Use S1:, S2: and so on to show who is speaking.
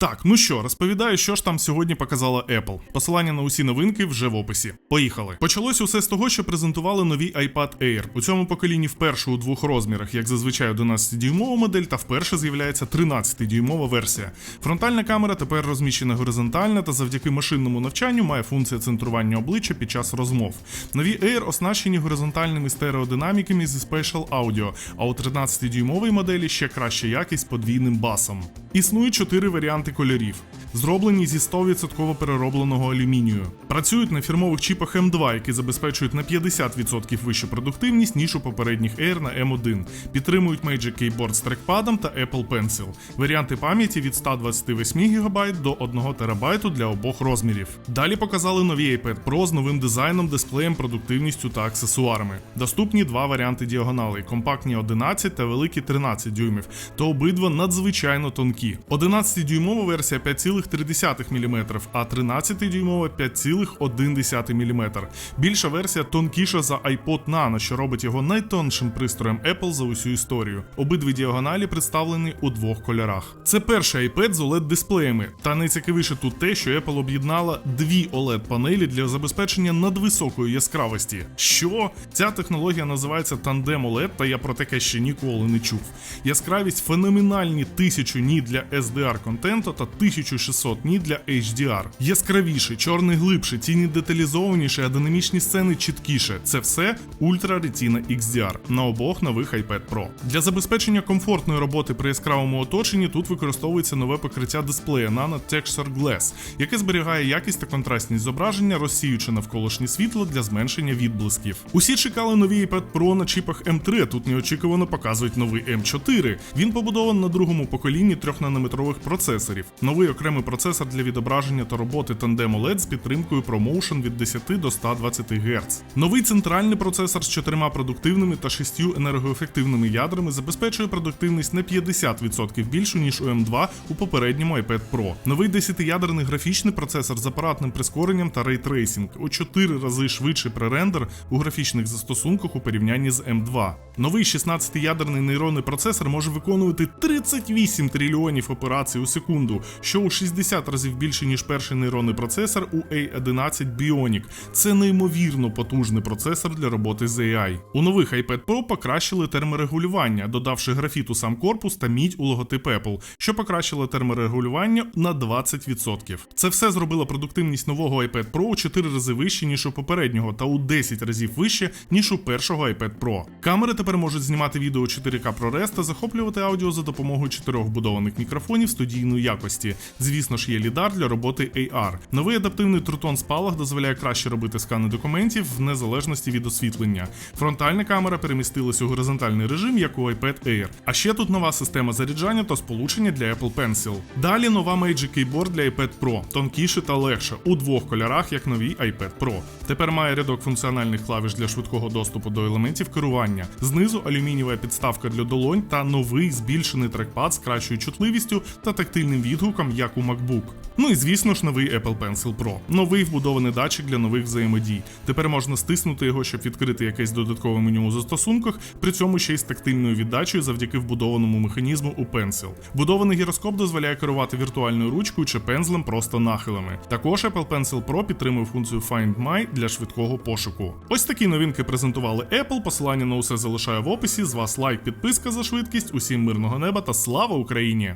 S1: Так, ну що, розповідаю, що ж там сьогодні показала Apple. Посилання на усі новинки вже в описі. Поїхали. Почалось усе з того, що презентували нові iPad Air. У цьому поколінні вперше у двох розмірах, як зазвичай 11-дюймова модель, та вперше з'являється 13-дюймова версія. Фронтальна камера тепер розміщена горизонтально та завдяки машинному навчанню має функцію центрування обличчя під час розмов. Нові Air оснащені горизонтальними стереодинаміками зі Spatial Audio, а у 13-дюймовій моделі ще краща якість подвійним басом. Існують чотири варіанти particolierismo. Зроблені зі 100% переробленого алюмінію. Працюють на фірмових чіпах M2, які забезпечують на 50% вищу продуктивність, ніж у попередніх Air на M1. Підтримують Magic Keyboard з трекпадом та Apple Pencil. Варіанти пам'яті від 128 ГБ до 1 ТБ для обох розмірів. Далі показали нові iPad Pro з новим дизайном, дисплеєм, продуктивністю та аксесуарами. Доступні два варіанти діагоналей: компактні 11 та великі 13 дюймів, та обидва надзвичайно тонкі. 11-дюймова версія 5,3 мм, а 13-дюймова 5,1 мм. Більша версія тонкіша за iPod Nano, що робить його найтоншим пристроєм Apple за усю історію. Обидві діагоналі представлені у двох кольорах. Це перший iPad з oled дисплеями. Та найцікавіше тут те, що Apple об'єднала дві oled панелі для забезпечення надвисокої яскравості. Що? Ця технологія називається Tandem OLED, та я про таке ще ніколи не чув. Яскравість феноменальні 1000 ні для SDR контенту та 1600 ні для HDR. Яскравіше, чорний глибше, тіні деталізованіше, а динамічні сцени чіткіше. Це все Ultra Retina XDR на обох нових iPad Pro. Для забезпечення комфортної роботи при яскравому оточенні тут використовується нове покриття дисплея Nano Texture Glass, яке зберігає якість та контрастність зображення, розсіюючи навколишнє світло для зменшення відблисків. Усі чекали нові iPad Pro на чіпах M3, тут неочікувано показують новий M4. Він побудований на другому поколінні 3-нанометрових процесорів. Новий окремий процесор для відображення та роботи Tandem OLED з підтримкою ProMotion від 10 до 120 Гц. Новий центральний процесор з чотирма продуктивними та шістю енергоефективними ядрами забезпечує продуктивність на 50% більшу ніж у M2 у попередньому iPad Pro. Новий 10-ядерний графічний процесор з апаратним прискоренням та рейтрейсінг у 4 рази швидший пререндер у графічних застосунках у порівнянні з M2. Новий 16-ядерний нейронний процесор може виконувати 38 трильйонів операцій у секунду, що у 60 разів більше ніж перший нейронний процесор у A11 Bionic. Це неймовірно потужний процесор для роботи з AI. У нових iPad Pro покращили терморегулювання, додавши графіт у сам корпус та мідь у логотип Apple, що покращило терморегулювання на 20%. Це все зробило продуктивність нового iPad Pro у 4 рази вище, ніж у попереднього, та у 10 разів вище, ніж у першого iPad Pro. Камери тепер можуть знімати відео 4К ProRes та захоплювати аудіо за допомогою чотирьох вбудованих мікрофонів студійної якості. Звісно ж, є лідар для роботи AR. Новий адаптивний трутон спалах дозволяє краще робити скани документів в незалежності від освітлення. Фронтальна камера перемістилась у горизонтальний режим, як у iPad Air. А ще тут нова система заряджання та сполучення для Apple Pencil. Далі нова Magic Keyboard для iPad Pro, тонкіше та легше, у двох кольорах, як новий iPad Pro. Тепер має рядок функціональних клавіш для швидкого доступу до елементів керування. Знизу алюмінієва підставка для долонь та новий збільшений трекпад з кращою чутливістю та тактильним відгуком, як у MacBook. Ну і звісно ж, новий Apple Pencil Pro. Новий вбудований датчик для нових взаємодій. Тепер можна стиснути його, щоб відкрити якесь додаткове меню у застосунках, при цьому ще й з тактильною віддачею завдяки вбудованому механізму у Pencil. Вбудований гіроскоп дозволяє керувати віртуальною ручкою чи пензлем просто нахилами. Також Apple Pencil Pro підтримує функцію Find My для швидкого пошуку. Ось такі новинки презентували Apple. Посилання на усе залишаю в описі. З вас лайк, підписка за швидкість. Усім мирного неба та слава Україні!